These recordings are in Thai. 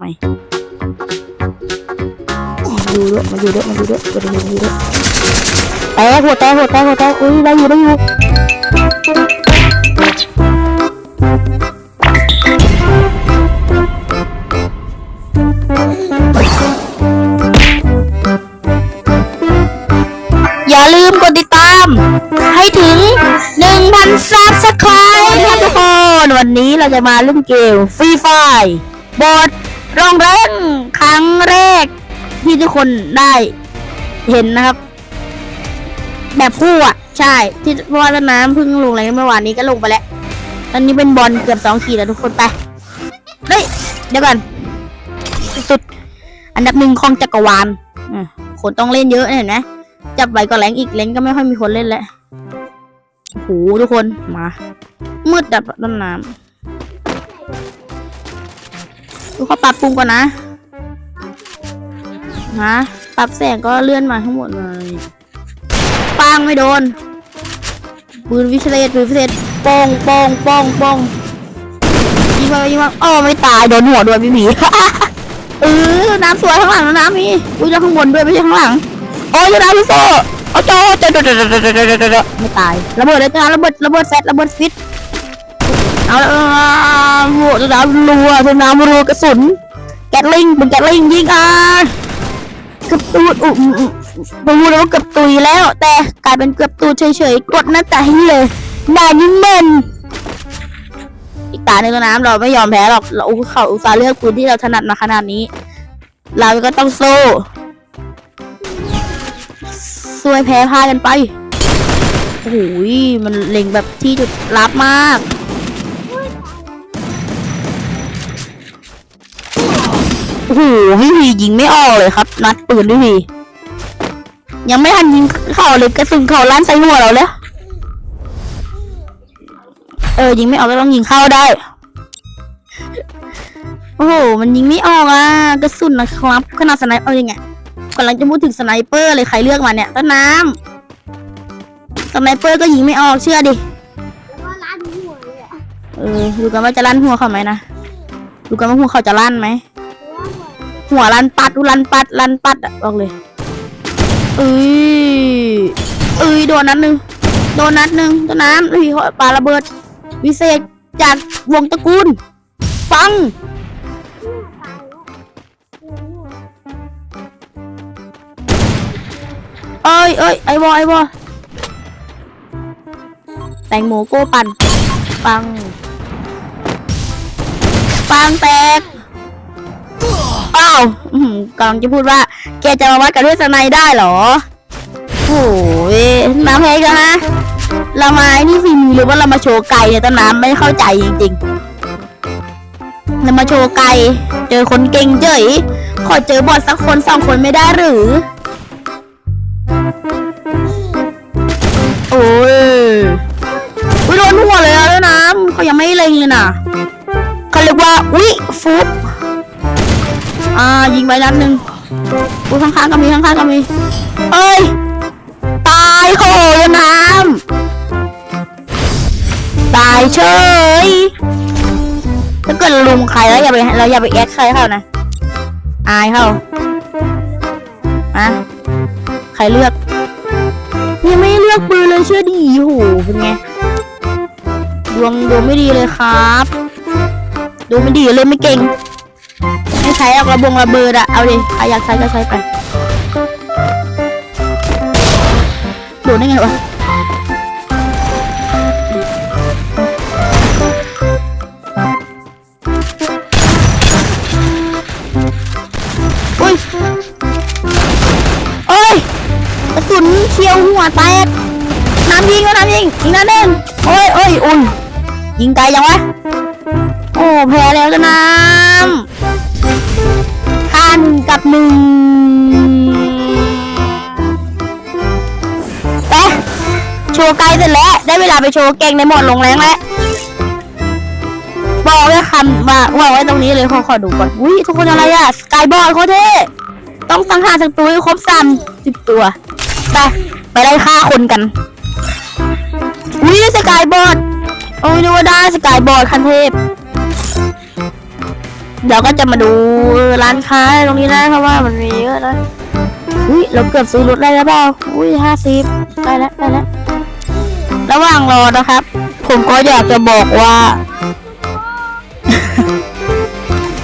ม่อยู่ด้วยมาอยู่ด้วยมาอยู่ด้วยมาอยู่ด้วยมาอยู่ด้วยแตกหัวแตกหัวแตกหัวแตกอุ้ยได้อยู่ได้อยู่อย่าลืมกดติดตาม ให้ถึง 1,000ซับสไครต์ครับทุกคน วันนี้เราจะมาเล่นเกมฟรีไฟบอด รองเร่งครั้งแรก ที่ทุกคนได้เห็นนะครับ แบบคู่อะ ใช่ ที่เพราะว่าต้นน้ำเพิ่งลงอะไรเมื่อวานนี้ก็ลงไปแล้ว ตอนนี้เป็นบอลเกือบสองขีดแล้วทุกคนไป เฮ้ย เดี๋ยวก่อน สุด อันดับหนึ่งของจักรวาลอะคนต้องเล่นเยอะเห็นไหมจับไว้ก็แรงอีกแรงก็ไม่ค่อยมีคนเล่นแล้วโอ้โหทุกคนมามืดดับต้นน้ำ ดูเขาปรับปรุงก่อนนะนะปรับแสงก็เลื่อนมาทั้งหมดเลยปังไม่โดนปืนวิเศษปืนวิเศษปองปองปองปองยิงมายิงมาอ๋อไม่ตายโดนหัวด้วยพี่ผีเออน้ำสวยข้างหลังน้ำมีอุ้ยแล้ข้างบนด้วยไม่ใช่ข้างหลังอ๋อ้ยน้ำพี่โซ่เอาโจ้เจ้าจ้าจ้าจ้าไม่ตายระเบิดเลยจ้าระเบิดระเบิดเซตระเบิดฟิต เอาละโหน้ำรัวน้ำรัวกระสุน แกตลิงเป็นแกตลิงยิงอะเกือบตูดอุ้มดูแล้วเกือบตุยแล้ว แต่กลายเป็นเกือบตูดเฉยๆกดหน้าตาให้เลยนายนี่มันอีกตาในตัวน้ำเราไม่ยอมแพ้หรอกเราเขาอุตส่าห์เลือกปืนที่เราถนัดมาขนาดนี้ เราก็ต้องสู้สวยแพ้พ่ายกันไปโอ้ยมันเล็งแบบที่จุดลับมาก โอ้โหพี่พียิงไม่ออกเลยครับ นัดปืนพี่พียังไม่ทันยิงเข้าเลยกระสุนเข้าล้านใส่หัวเราแล้วเออยิงไม่ออกก็ต้องยิงเข้าได้ โอ้โหมันยิงไม่ออกอะกระสุนนะครับขนาดสไนเปอร์ยังไงกำลังจะพูดถึงสไนเปอร์เลยใครเลือกมาเนี่ยต้นน้ำสไนเปอร์ก็ยิงไม่ออกเชื่อดิแล้วก็ร้านหัวเลยอะเออดูกันว่าจะลั่นหัวเขาไหมนะดูกันว่าหัวเขาจะลั่นไหมเพราะว่า หัวหัวลั่นปัดลันปัดลันปัดอะบอกเลยเอ้ยเอ้ยโดนนัดหนึ่งโดนนัดหนึ่งต้นน้ำพี่เขาปาระเบิด วิเศษจากวงตระกูลปังตายแล้วหัวเอ้ยเอ้ยไอวอไอวอแตงโมโก้ปั่นปังปังแตก อ้าอื้อหือกำลังจะพูดว่า แกจะมาวัดกับด้วยสไนได้เหรอโอ้ยน้ำแพ้กันะเรามา้นี่ฝีมือหรือว่าเรามาโชว์ไก่เนี่ยต้นน้ำไม่เข้าใจจริงๆเรามาโชว์ไก่เจอคนเก่งเจ๋ยขอเจอบอดสักคนสองคนไม่ได้หรือ โอ้ยอุ้ยโดนหัวเลยอะด้วยน้ำเขายังไม่เล็งเลยน่ะเขาเรียกว่าอุ้ยฟุบ อ่ายิงไปนัดหนึ่งอุ้ข้างๆก็มีข้างๆก็มีเอ้ยตายโหยน้ำตายเฉยถ้าเกิดลุมใครแล้วอย่าไปเราอย่าไปแอคใครเขานะอายเขาอะใครเลือกยังไม่เลือกปืนเลยเชื่อดีโหเป็นไงดวงดวงไม่ดีเลยครับดวงไม่ดีเลยไม่เก่ง ไม่ใช้เอากระบงระเบิดอะเอาดิใครอยากใช้ก็ใช้ไปโดนได้ไงวะอุ้ยเอ้ยกระสุนเฉียวหัวแตกน้ำยิงก็น้ำยิงยิงน้ำเด่นโอ้ยโอ้ยอุ่นยิงไกลยังวะโอ้แพ้แล้วจะน้ำข้าหนึ่งกั บหนึ่งไปโชว์ไกลเสร็จแล้ว ได้เวลาไปโชว์เก่งในหมดลงแรงแล้วบอกไว้คำว่าว่าไว้ตรงนี้เลยขอขอดูก่อนอุ้ยทุกคนอะไรอะสกายบอลโคตรเท่ต้องสังหารศัตรูให้ครบสามสิบตัวไปไปไล่ฆ่าคนกันอุ้ยสกายบอร์ดโอ้ยนึกว่าได้สกายบอร์ดคันเทพ เดี๋ยวก็จะมาดูร้านค้าตรงนี้นะเพราะว่ามันมีเยอะนะอุ้ยเราเกือบซื้อรถได้แล้วเปล่าอุ้ยห้าสิบได้แล้วได้แล้วระหว่างรอนะครับ ผมก็อยากจะบอกว่า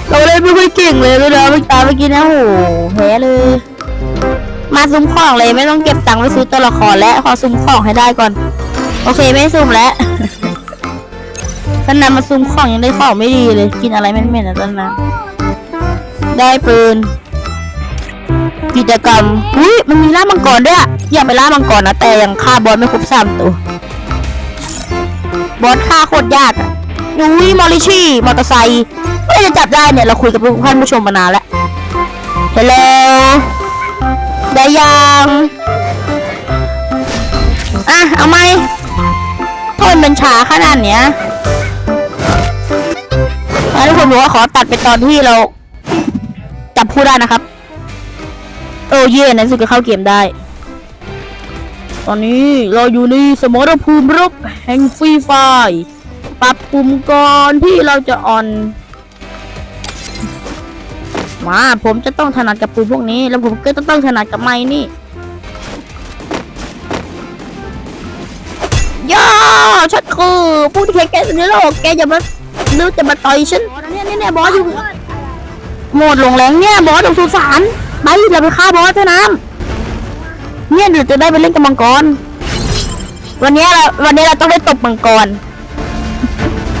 เราเล่นไม่ค่อยเก่งเลยด้วยนะเมื่อกี้เมื่อกี้นะโหแพ้เลย มาซุ้มของเลยไม่ต้องเก็บตังค์ไปซื้อตัวละครแล้วขอซุ้มของให้ได้ก่อน โอเคไม่ซุ่มแล้ว ตอนนั้นมาซุ้มของยังได้ของไม่ดีเลย กินอะไรไม่เหม็นๆนะตอนนั้นได้ปืน กิจกรรมอุ้ยมันมีล่ามังกรด้วยอยากไปล่ามังกรนะแต่ยังฆ่าบอสไม่ครบสามตัว บอสฆ่าโคตรยากอุ้ยมอริชี่มอเตอร์ไซค์ไม่ได้จะจับได้เนี่ยเราคุยกับท่านผู้ชมมานานแล้วเฮลโลได้ยังอะเอาไหมโทษเป็นช้าขนาดเนี้ย แล้วทุกคนบอกว่าขอตัดไปตอนที่เราจับผู้ได้นะครับ โอ้เย่ในที่สุดก็เข้าเกมได้ ตอนนี้เราอยู่ในสมรภูมิรบแห่งฟรีไฟปรับปุ่มก่อนที่เราจะออน มาผมจะต้องถนัดกับปุ่มพวกนี้ แล้วผมก็จะต้องถนัดกับไม้นี่ย่าฉันคือผู้ที่แข็งแก่สุดในโลกแกอย่ามา นึกจะมาต่อยฉันเนี่ยเนี่ยเนี่ยบอสอยู่ โหมดลงแรงเนี่ยบอสลงสุสานไปเราไปฆ่าบอสเถอะน้ำเนี่ยเดี๋ยวจะได้ไปเล่นกับมังกร วันนี้เราวันนี้เราต้องได้ตบมังกร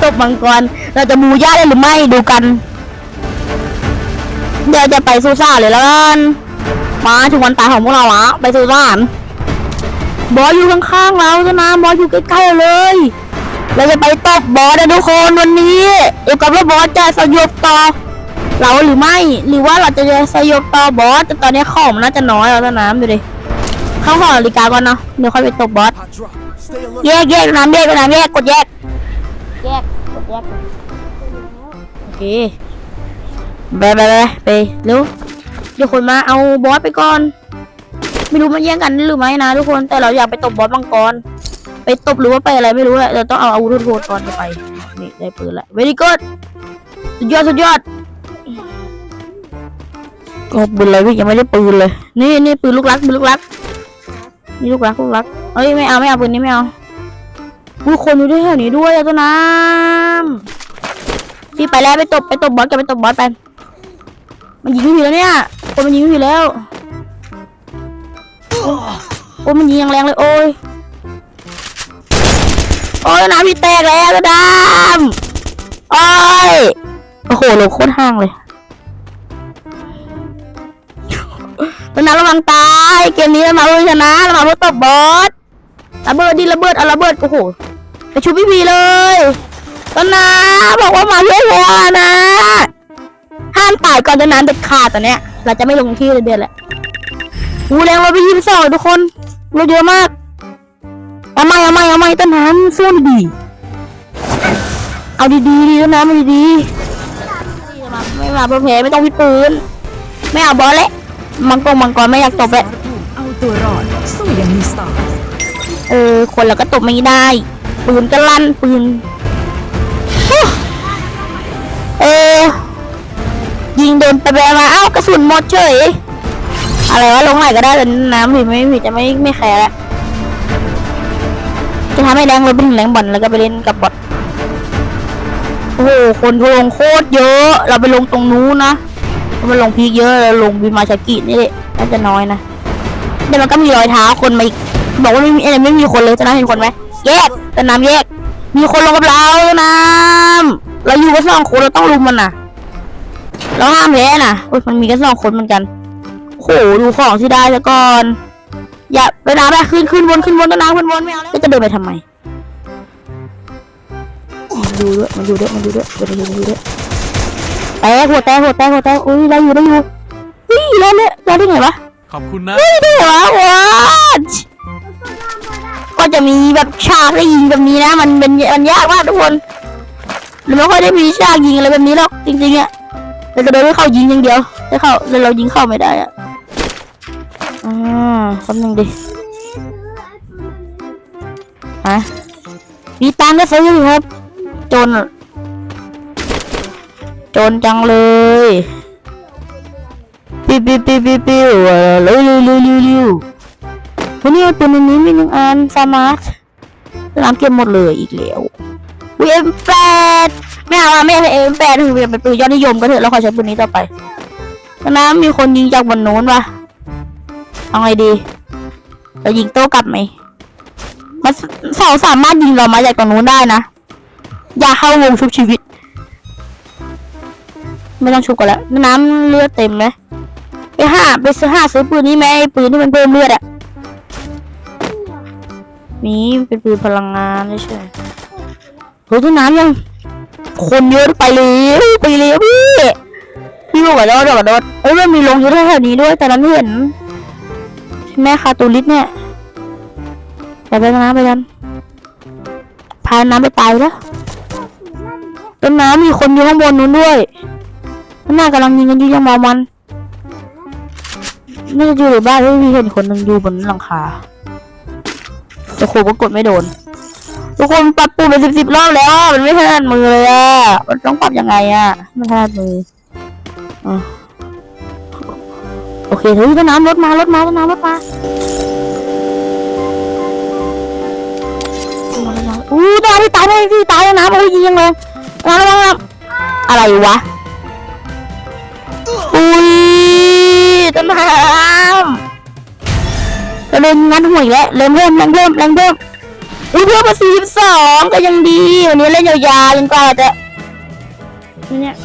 ตบมังกร เราจะมูย่าได้หรือไม่ดูกัน เดี๋ยวจะไปสุสานเลยแล้วกันมาถึงวันตายของพวกเราละไปสุสานบอสอยู่ข้างๆเราเถอะนะบอสอยู่ใกล้ๆเราเลย เราจะไปตบบอสนะทุกคนวันนี้เกี่ยวกับว่าบอสจะสยบต่อ เราหรือไม่หรือว่าเราจะสยบต่อบอสแต่ตอนนี้ของมันน่าจะน้อยแล้วนะน้ำดูดิเข้าหอนาฬิกาก่อนเนาะเดี๋ยวค่อยไปตบบอสแยกแยกน้ำแยกน้ำแยกกดแยกแยกกดแยกโอเคไปไปไปไปเร็วเดี๋ยวคนมาเอาบอสไปก่อน ไม่รู้มันแย่งกันหรือไม่นะทุกคนแต่เราอยากไปตบบอสมังกร ไปตบหรือว่าไปอะไรไม่รู้แหละเราต้องเอาอาวุธโหดก่อนจะไปนี่ได้ปืนละ very good สุดยอดสุดยอดก็ปืนเลยพี่ยังไม่ได้ปืนเลย นี่นี่ปืนลูกรักปืนลูกรักนี่ลูกรักลูกรักเอ้ยไม่เอาไม่เอาปืนนี้ไม่เอาอุ้คนอยู่ที่แถวนี้ด้วยอะต้นน้ำพี่ไปแล้วไปตบไปตบบอสกันไปตบบอสไปมันยิงไม่แล้วเนี่ยคนมันยิงไม่แล้วโอ้มันยิงย่างแรงเลยโอ้ย โอ้ยน้ำพี่แตกแล้วต้นน้ำโอ้ยโอ้โหลงโคตรห่างเลยต้นน้ำระวังตาย เกมนี้เรามาเพื่อชนะเรามาเพื่อตบบอสระเบิดดิระเบิดเอาระเบิดโอ้โหไปชุบพี่พีเลยต้นน้ำบอกว่ามาเพื่อชนะห้ามตายก่อนต้นน้ำเด็ดขาดตอนเนี้ย เราจะไม่ลงที่เลยเดือนแหละอูแรงเราไปยิงสองทุกคนเราเยอะมาก เอาไม่เอาไม่เอาไม่ต้นน้ำสู้ดีเอาดีๆดีต้นน้ำมาดีไม่มาเพื่แพ้ไม่ต้องพิปืน ไม่เอาบอสเลยมังกรมังกรไม่อยากตบเลยเอาตัวรอดสู้อย่างมีสไตล์เออ คนเราก็ตบไม่ได้ ปืนก็ลั่นปืนเออยิงโดนไปแบมาเอ้ากระสุนหมดเฉยอะไรวะลงไหนก็ได้แต่น้ำผิดไม่ผิดจะไม่ไม่แคร์แล้ว จะทำให้แรงเราไปถึงแรงบอลแล้วก็ไปเล่นกับบอทโอ้โหคนลงโคตรเยอะ เราไปลงตรงนู้นนะเราไปลงพีคเยอะเราลงบิมาชากินี่แหละน่าจะน้อยนะเดี๋ยวมันก็มีรอยเท้าคนมาอีกบอกว่าไม่มีอะไรไม่มีคนเลยจะน้ำเห็นคนไหมแยกแต่น้ำแยก มีคนลงกับเราน้ำเราอยู่กันสองคนเราต้องรุมมันน่ะเราห้ามแพ้น่ะมันมีกันสองคนเหมือนกันโหดูของที่ได้ซะก่อน อย่าไปน้ำไปขึ้นขึ้นบนขึ้นบนต้นน้ำขึ้นบนไม่เอาแล้วจะเดินไปทำไมมันดูด้วยมันดูด้วยมันดูด้วยมันดูด้วยมันดูด้วยแตกหัวแตกหัวแตกหัวแตกอุ้ยได้อยู่ได้อยู่เฮ้ยเล่นเนี่ยเราได้ไงวะขอบคุณนะไม่ได้เหรอวะก็จะมีแบบฉากให้ยิงแบบนี้นะ มันเป็นมันยากมากทุกคนหรือไม่ค่อยได้มีฉากยิงอะไรแบบนี้หรอกจริงๆอะเราจะโดนให้เขายิงอย่างเดียวถ้าเขาแล้วเรายิงเข้าไม่ได้อะอ่า คำหนึ่งดิฮะมีตังค์ก็ซื้อครับ จน จนจังเลยปิวปิวปิวปิวปิวเออเร็วเร็วเร็วเร็วเร็ววันนี้เปืนอันนี้มีหนึ่งอันสามารถสนามเก็บหมดเลยอีกแล้ววีเอ็มแปดไม่เอาอะไม่เอาเอ็มแปดถึงเป็นปืนยอดนิยมก็เถอะเราขอใช้ปืนนี้ต่อไปนามมีคนยิงจากบนโน้นวะ เอาไงดีเรายิงโต้กลับไหมมันเสาสามารถยิงเรามาจากตรงนู้นได้นะ อย่าเข้าวงชุบชีวิต ไม่ต้องชุบกันแล้ว น้ำเลือดเต็มเลยไปห้าไปซื้อห้าซื้อปืนนี้ไหมไอ้ปืนที่มันเพิ่มเลือดอะนี่เป็นปืนพลังงานไม่ใช่เฮ้ยต้นน้ำยัง คนเยอะไปเลยไปเลยพี่พี่บอกว่าโดดบอกว่าโดดเอ้ยมันมีลงอยู่แถวนี้ด้วย แต่นั้นไม่เห็น ใช่คาตูลิสเนี่ยไปไปน้ำไปกันพาน้ำไปตายแล้วต้นน้ำมีคนอยู่ข้างบนนู้นด้วยหน้ากำลังยิงกันอยู่ยังเมามันน่าจะอยู่ในบ้านไม่มีเห็นคนนึงอยู่บนหลังคาแต่โคก็กดไม่โดน ทุกคนปรับปรุงไปสิบสิบรอบแล้ว มันไม่ถนัดมือเลยอะ มันต้องปรับยังไงอะ ไมันถนัดมืออะโอ เคเฮ้ยต้นน้ำรถมารถมาต้นน้ำรถมาอู้ตายที่ตายไม่ที่ตายน้ำโอ้ยยิงยังเลยน้ำน้ำอะไรวะอุ้ยต้นน้ำจะเดินงัดหัวอีกแล้วเริ่มเริ่มแรงเริ่มแรงเริ่มอุ้ยเพิ่มมาสี่สิบสองก็ยังดีวันนี้เล่นยาวๆจนกว่าจะเนี่ย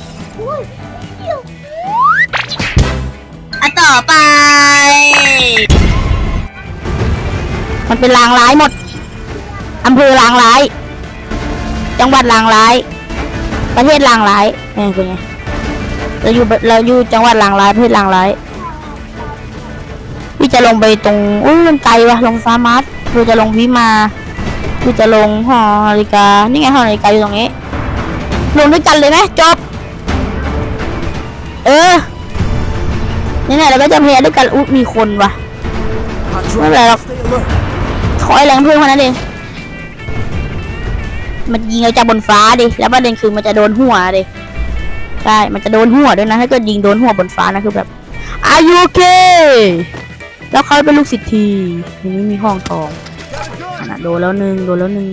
อะต่อไป มันเป็นลางร้ายหมด อำเภอลางร้าย จังหวัดลางร้าย ประเทศลางร้ายเออเป็นไง เราอยู่เราอยู่จังหวัดลางร้ายประเทศลางร้าย พี่จะลงไปตรง อุ้ยมันไกลวะลงฟาร์มัสพี่จะลงวิมา พี่จะลงหอนาฬิกา นี่ไงหอนาฬิกาอยู่ตรงนี้ ลงด้วยกันเลยไหมจบ เออ นี่ไงเราก็จะเพลด้วยกันอุ๊ยมีคนวะไม่เป็นไรหรอกขอให้แรงเพิ่มเท่านั้นเองมันยิงเราจากบนฟ้าดิ แล้วประเด็นคือมันจะโดนหัวดิ ใช่ มันจะโดนหัวด้วยนะ ถ้าเกิดยิงโดนหัวบนฟ้านะคือแบบ Are you okay แล้วเขาเป็นลูกศิษย์ทีทีนี้มีห้องทองขนาดโดนแล้วหนึ่งโดนแล้วหนึ่ง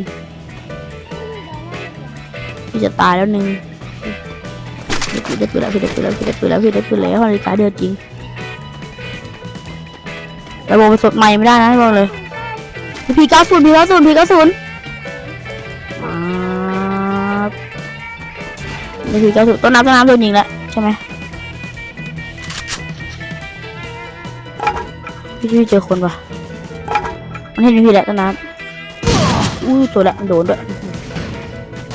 พี่จะตายแล้วหนึ่งพี่ได้ปืนแล้วพี่ได้ปืนแล้วพี่ได้ปืนแล้วพี่ได้ปืนแล้วนาฬิกาเดือดจริง ระบบมันสดใหม่ไม่ได้นะให้บอกเลยพีเก้าศูนย์พีเก้าศูนย์พีเก้าศูนย์มาพีเก้าศูนย์ต้นน้ำต้นน้ำโดนยิงแล้วใช่ไหมพี่พี่เจอคนปะมันเห็นพี่แหละต้นน้ำอุ้ยตัวละมันโดนด้วย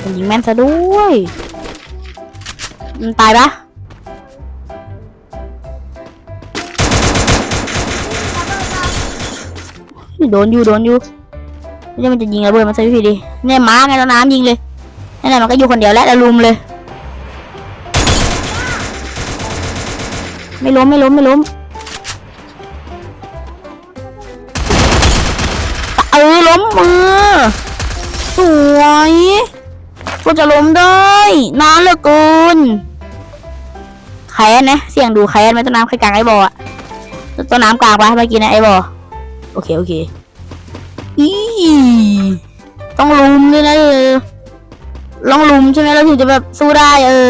มันยิงแม่นซะด้วยมันตายปะ โดนอยู่โดนอยู่ไม่ใช่มันจะยิงระเบิดมาใส่พี่ดิเนี่ยม้าไงต้นน้ำยิงเลยนั่นแหละมันก็อยู่คนเดียวแล้วแล้วลุมเลย ไม่ล้มไม่ล้มไม่ล้มเออล้มมือสวยก็จะล้มได้นานเหลือเกินแคนนะเสียงดูแคนไหมต้นน้ำใครกลางไอ้บออะต้นน้ำกลางปะเมื่อกี้นะไอ้บอโอเคโอเค อีต้องลุมด้วยนะเออลองลุมใช่ไหมเราถึงจะแบบสู้ได้เออ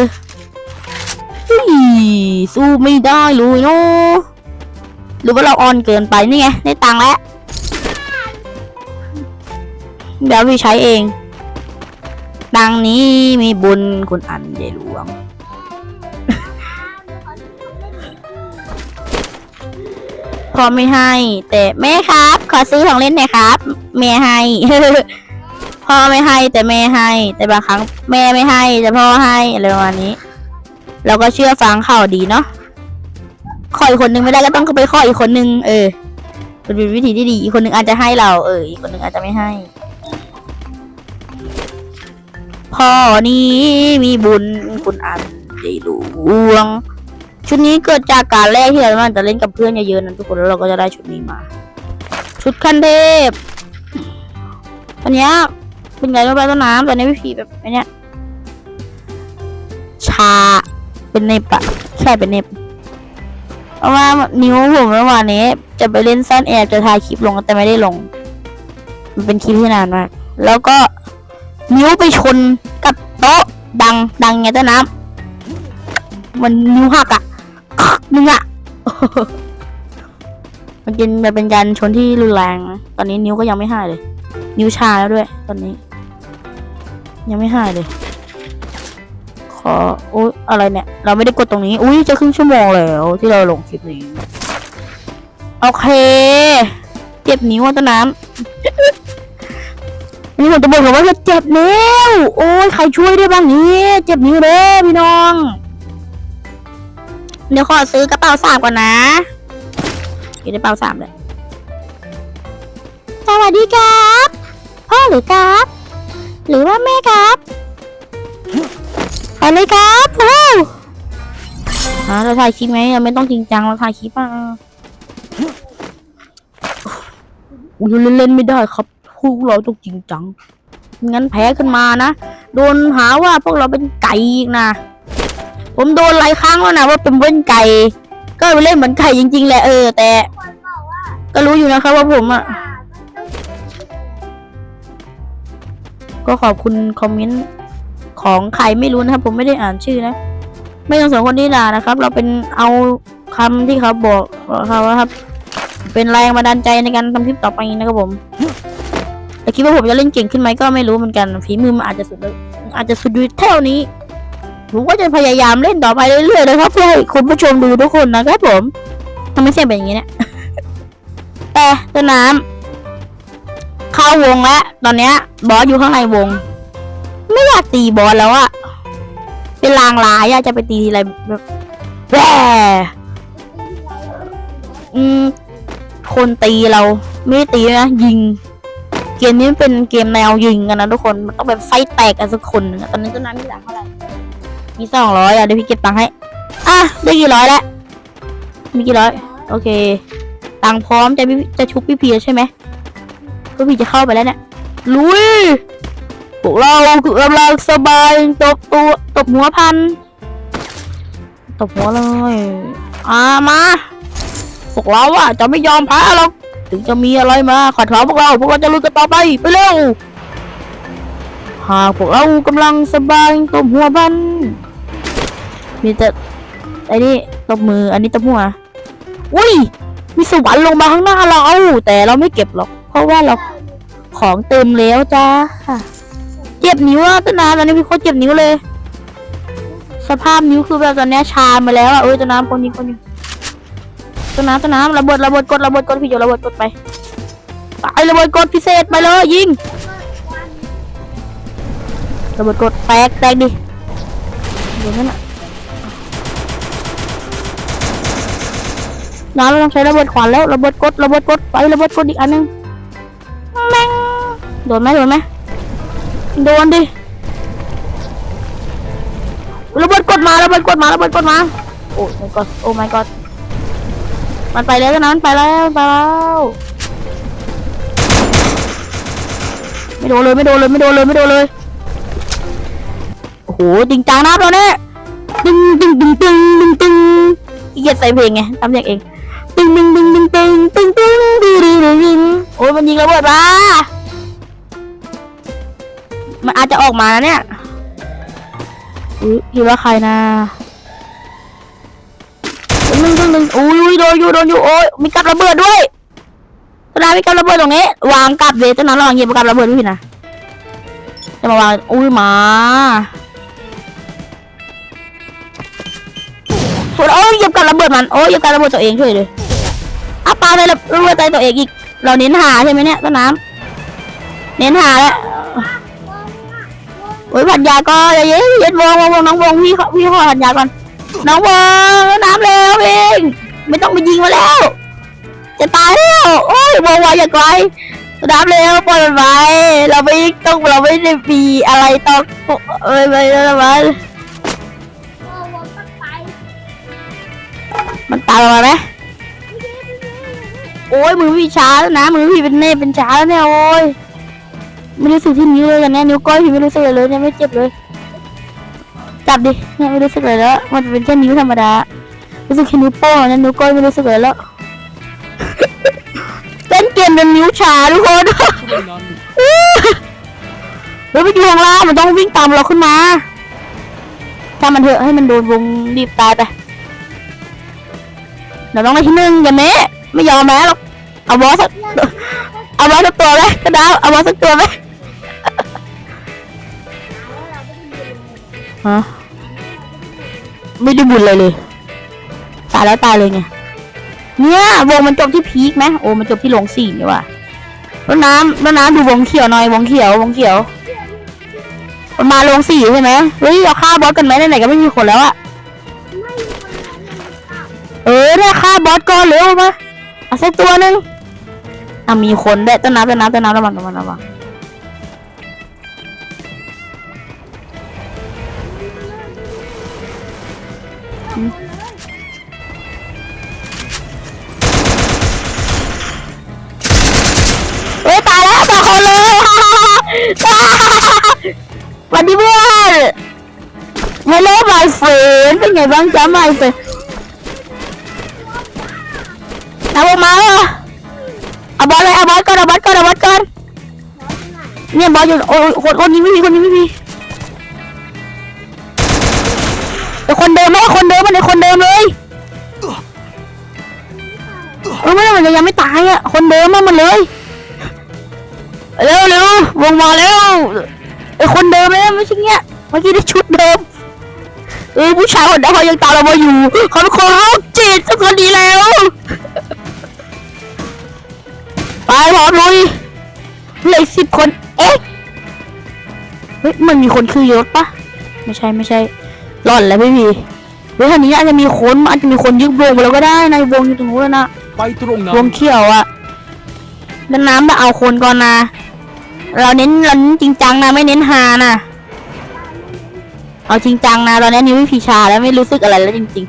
อีสู้ไม่ได้เลยเนาะหรือว่าเราอ่อนเกินไปนี่ไงได้ตังค์แล้วเดี๋ยวพี่ใช้เอง ดังนี้มีบุญคุณอันใหญ่หลวงพอไม่ให้ แต่แม่ครับ ขอซื้อของเล่นหน่อยครับ แม่ให้ พ่อไม่ให้แต่แม่ให้ แต่บางครั้งแม่ไม่ให้แต่พ่อให้อะไรประมาณนี้ เราก็เชื่อฟังเขาดีเนาะขออีกคนนึงไม่ได้ก็ต้องไปขออีกคนนึง เออเป็นวิธีที่ดี อีกคนนึงอาจจะให้เรา เออ อีกคนนึงอาจจะไม่ให้ พ่อนี้มีบุญคุณอันใหญ่หลวงชุดนี้เกิดจากการแรกที่เราจะเล่นกับเพื่อนเยอะๆนะทุกคนแล้วเราก็จะได้ชุดนี้มา ชุดขั้นเทพอันเนี้ยเป็นไงรู้ไหมต้นน้ำตอนนี้วิธีแบบอันเนี้ยชาเป็นเน็บอะแค่เป็นเน็บเพราะว่านิ้วผมเมื่อวานนี้ จะไปเล่นซ่อนแอบจะถ่ายคลิปลงแต่ไม่ได้ลง มันเป็นคลิปที่นานมากแล้วก็นิ้วไปชนกับโต๊ะดังดังไงต้นน้ำมันนิ้วหักอะนึงอะ มันเป็นมันเป็นการชนที่รุนแรงนะตอนนี้นิ้วก็ยังไม่หายเลย นิ้วชาแล้วด้วย ตอนนี้ ยังไม่หายเลย ขออุ้ยอะไรเนี่ย เราไม่ได้กดตรงนี้ อุ้ยจะครึ่งชั่วโมงแล้ว ที่เราลงคลิปนี้ โอเค เจ็บนิ้วต้นน้ำนี่ผมจะบอกว่าเจ็บนิ้ว โอ้ยใครช่วยได้บ้างนี่เจ็บนิ้วเด้พี่น้อง เดี๋ยวขอซื้อกระเป๋าสามก่อนนะ เก็บได้กระเป๋าสามเลย สวัสดีครับ พ่อหรือครับ หรือว่าแม่ครับอะไรครับพ่อฮะเราถ่ายคลิปไหมยังไม่ต้องจริงจังเราถ่ายคลิปอะอุ้ยเล่นๆไม่ได้ครับพวกเราต้องจริงจังงั้นแพ้ขึ้นมานะ โดนหาว่าพวกเราเป็นไก่อีกนะ ผมโดนหลายครั้งแล้วนะว่าเป็นเว้นไก่ ก็ไปเล่นเหมือนไก่จริง ๆ แหละเออ แต่ คนบอกว่าก็รู้อยู่นะครับว่าผมอะ ป่ามันต้องก็ขอบคุณคอมเมนต์ของใครไม่รู้นะครับ ผมไม่ได้อ่านชื่อนะ ไม่ต้องสนคนที่ด่านะครับ เราเป็นเอาคำที่เขาบอกเขาว่าครับ เป็นแรงบันดาลใจในการทำคลิปต่อไปนะครับผมแต่คิดว่าผมจะเล่นเก่งขึ้นไหมก็ไม่รู้เหมือนกันฝีมือมันอาจจะสุดเลยอาจจะสุดอยู่เท่านี้ ผมก็จะพยายามเล่นต่อไปเรื่อยๆนะครับเพื่อให้คุณผู้ชมดูทุกคนนะครับผมทำไมเสียงเป็นอย่างนี้เนี่ยแต่ต้นน้ำเข้าวงแล้วตอนเนี้ย บอสอยู่ข้างในวง ไม่อยากตีบอสแล้วอะเป็นลางร้ายอะจะไปตีทีไรแบบแหวอืมคนตีเราไม่ตีนะยิง เกมนี้เป็นเกมแนวยิงกันนะทุกคนมันต้องแบบไฟแตกกันสักคนนะตอนนี้ต้นน้ำมีหลังเท่าไหร่ มีสองร้อยอะเดี๋ยวพี่เก็บตังค์ให้ อะได้กี่ร้อยแล้ว มีกี่ร้อย โอเค ตังค์พร้อมจะพี่จะชุบพี่พีแล้วใช่ไหมก็พี่จะเข้าไปแล้วเนี่ย ลุยพวกเราคือกำลังสบายตบตัวตบหัวพัน ตบหัวเลย อ่ามาพวกเราอะจะไม่ยอมแพ้หรอกถึงจะมีอะไรมาขัดขวางพวกเราพวกเราจะลุยกันต่อไปไปเร็ว หากพวกเรากำลังสบายตบหัวพันมีแต่ไอ้นี่ตบมืออันนี้ตบหัวอุ้ยมีสวรรค์ลงมาข้างหน้าเราแต่เราไม่เก็บหรอก เพราะว่าเราของเต็มแล้วจ้าเจ็บนิ้วอะต้นน้ำตอนนี้พี่โคตรเจ็บนิ้วเลย สภาพนิ้วคือแบบตอนนี้ชามาแล้วอะเอ้ยต้นน้ำคนนี้คนนี้ต้นน้ำต้นน้ำระเบิดระเบิดกดระเบิดกดพี่โยระเบิดกดไปไประเบิดกดพิเศษไปเลยยิง ระเบิดกดแตกแตกดิเดี๋ยวนั้นอะน้ำเราต้องใช้ระเบิดขวานแล้ว ระเบิดกด ระเบิดกด ไประเบิดกดอีกอันหนึงแม่งโดนไหมโดนไหมโดนดิ ระเบิดกดมา ระเบิดกดมา ระเบิดกดมา โอ้ my god โอ้ my god มันไปแล้วนะมันไปแล้วไปแล้วไม่โดนเลยไม่โดนเลยไม่โดนเลยไม่โดนเลย จริงจังนะตอนนี้ตึงตึงตึงตึงตึงตึงอีเกียจใส่เพลงไงทำเสียงเองตึงตึงตึงตึงตึงตึงตึงตึงตึงตึงตึงโอ้ยมันยิงระเบิดมามันอาจจะออกมานะเนี่ยอุ้ยคิดว่าใครนะหนึ่งหนึ่งหนึ่งอุ้ยโดนอยู่โดนอยู่โอ้ยมีกับระเบิดด้วยตอนนั้มีกับระเบิดตรงนี้ วางกับเลยตอนนั้นระวังเหยียบกับระเบิดด้วยนะจะมาวางอุ้ยหมา โอ้ยเหยียบกับระเบิดมันโอ้ยเหยียบกับระเบิดตัวเองช่วยเลยอ้าปาเลยระเบิดใจตัวเองอีก เราเน้นหาใช่ไหมเนี่ยต้นน้ำเน้นหาแล้วโอ้ยผัดยาก็เย็นเย็นวงวงวงน้องวงพี่ขอพี่ขอผัดยาก่อน น้องวงน้ำเร็วเองไม่ต้องไปยิงมาแล้ว จะตายแล้วโอ้ยวงไวอย่าไกลน้ำเร็วปล่อยมันไปเราไม่ต้องเราไม่ได้มีอะไรต้องเอ้ยไปแล้วมัน มันตามมาไหมโอ้ยมือพี่ช้าแล้วนะมือพี่เป็นเน่เป็นช้าแล้วเนี่ยโอ้ยไม่รู้สึกที่นิ้วเลยกันเนี่ยนิ้วก้อยพี่ไม่รู้สึกเลยเลยเนี่ยไม่เจ็บเลยใจจับดิเนี่ยไม่รู้สึกเลยแล้วมันเป็นแค่นิ้วธรรมดารู้สึกแค่นิ้วโป้งนะนิ้วก้อยไม่รู้สึกเลยแล้วเต้นเกมจนนิ้วชาทุกคนเฮ้ยไปอยู่ข้างล่างมันต้องวิ่งตามเราขึ้นมาถ้ามันเถอะให้มันโดนวงรีบตายไป เราต้องได้ที่หนึ่งอย่าเมะไม่ยอมแม้หรอกเอาบอสสักเอาบอสสักตัวไหมกระดาเอาบอสสักตัวไหมฮะไม่ได้บุญเลยเลยตายแล้วตายเลยไงเนี่ยวงมันจบที่พีคไหมโอ้มันจบที่ลงสี่นี่ว่ะแล้วน้ำแล้วน้ำดูวงเขียวหน่อยวงเขียววงเขียวมันมาลงสี่ใช่ไหมเฮ้ยเราฆ่าบอสกันไหมไหนๆก็ไม่มีคนแล้วอะ เออเนี่ยฆ่าบอสก่อนเร็วมาเอาสักตัวหนึ่งอะมีคนได้วยต้นน้ำต้นน้ำต้นน้ำระวังระวังระวังเฮ้ยตายแล้วสองคนเลยสวัสดีเพื่อน Hello my friend เป็นไงบ้างจ๊ะ my friend เอาบอลมาเอาบอลเลยเอาบอลก่อนเอาบอลก่อนเอาบอลก่อนเนี่ยบอลอยู่โอ้คนคนนี้ไม่มีคนนี้ไม่มีไอคนเดิมไม่คนเดิมมันไอคนเดิมเลยเออไม่ได้มันยังไม่ตายอะคนเดิมมันมันเลยเร็วเร็ววงมาแล้วไอคนเดิมเลยไม่ใช่เงี้ยเมื่อกี้ได้ชุดเดิมเออผู้ชายคนนั้นเขายังตามเรามาอยู่เขาเป็นคนโรคจิตสักคนดีแล้ว ไปพร้อมลุยเหลือสิบคน เอ๊ะ เฮ้ย มันมีคนคือยศปะไม่ใช่ไม่ใช่หล่อนแล้วพี่พีเฮ้ยท่านี้อาจจะมีคนอาจจะมีคนยึดวงไปแล้วก็ได้ในะวงอยู่ตรงนู้นแล้วนะไปตรงนั้วงนเขียวอะแล้วน้ำมาเอาคนก่อนนะ เราเน้นเราเน้นจริงจังนะไม่เน้นฮานะเอาจริงจังนะตอนนี้นิ้วพี่ชาแล้วไม่รู้สึกอะไรแล้วจริง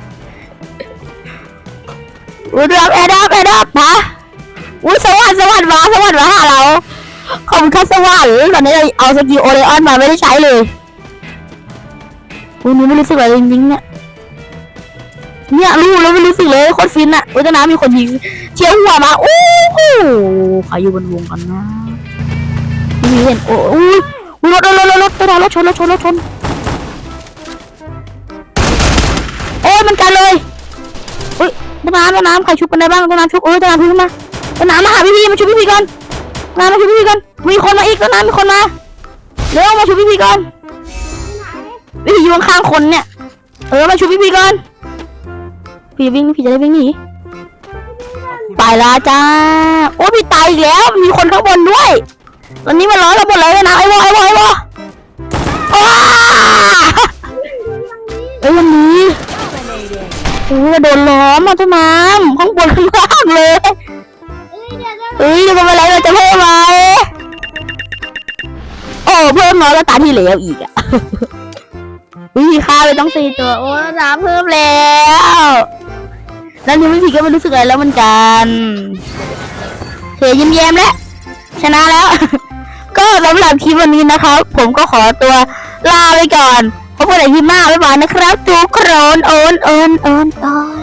ๆอุ้ยรับแอดดับแอดดับฮะ อุ้ยสวัสดิ์สวัสดิ์มาสวัสดิ์มาหาเราขอบคุณค่ะสวัสดิ์ตอนนี้เราเอาสกิลโอเลออนมาไม่ได้ใช้เลยอุ้ยนิ้ไม่รู้สึกอะไรจริงๆเนี่ยเนี่ยรู้แล้วไม่รู้สึกเลยโคตรฟินอะอุ้ยแต่น้ำมีคนยิงเชียวหัวมาโอ้โหใครอยู่บนวงกันนะไม่มีเห็นโอ้อุ้ยรถรถรถรถรถรถรถชนรถชนรถชนโอ้ยมันกันเลยอุ้ยต้นน้ำต้นน้ำใครชุบกันได้บ้างต้นน้ำชุบเอ้ยต้นน้ำชุบมา ต้นน้ำมาหาพี่พีมาชุบพี่พีก่อนน้ำมาชุบพี่พีก่อนมีคนมาอีกต้นน้ำมีคนมาเร็วมาชุบพี่พีก่อนพี่อยู่ข้างคนเนี่ยเออมาชุบพี่พีก่อนพี่วิ่งพี่จะได้วิ่งหนีไปและจ้าโอ้พี่ตายอีกแล้วมีคนข้างบนด้วยตอนนี้มันร้อนเราหมดเลยนะไอ้วอไอ้วอไอ้วอว้าเอ้วันนี้โอ้โดนล้อมอะทุกน้ำข้างบนข้างล่างเลย เอ้ยเดี๋ยวเดี๋ยวเอ้ยจะเป็นอะไรเราจะเพิ่มไหมโอ้เพิ่มน้อยแล้วตาที่เหลวอีกอะวิธีฆ่าไปต้องสี่ตัว โอ้น้ำเพิ่มแล้วแล้วนี่วิธีก็ไม่รู้สึกอะไรแล้วเหมือนกันเธอยิ้มแย้มแล้วชนะแล้ว ก็สำหรับคลิปวันนี้นะครับ ผมก็ขอตัวลาไปก่อนพบกันในคลิปหน้าบ๊ายบายนะครับทุกคนโอนโอนโอนโอน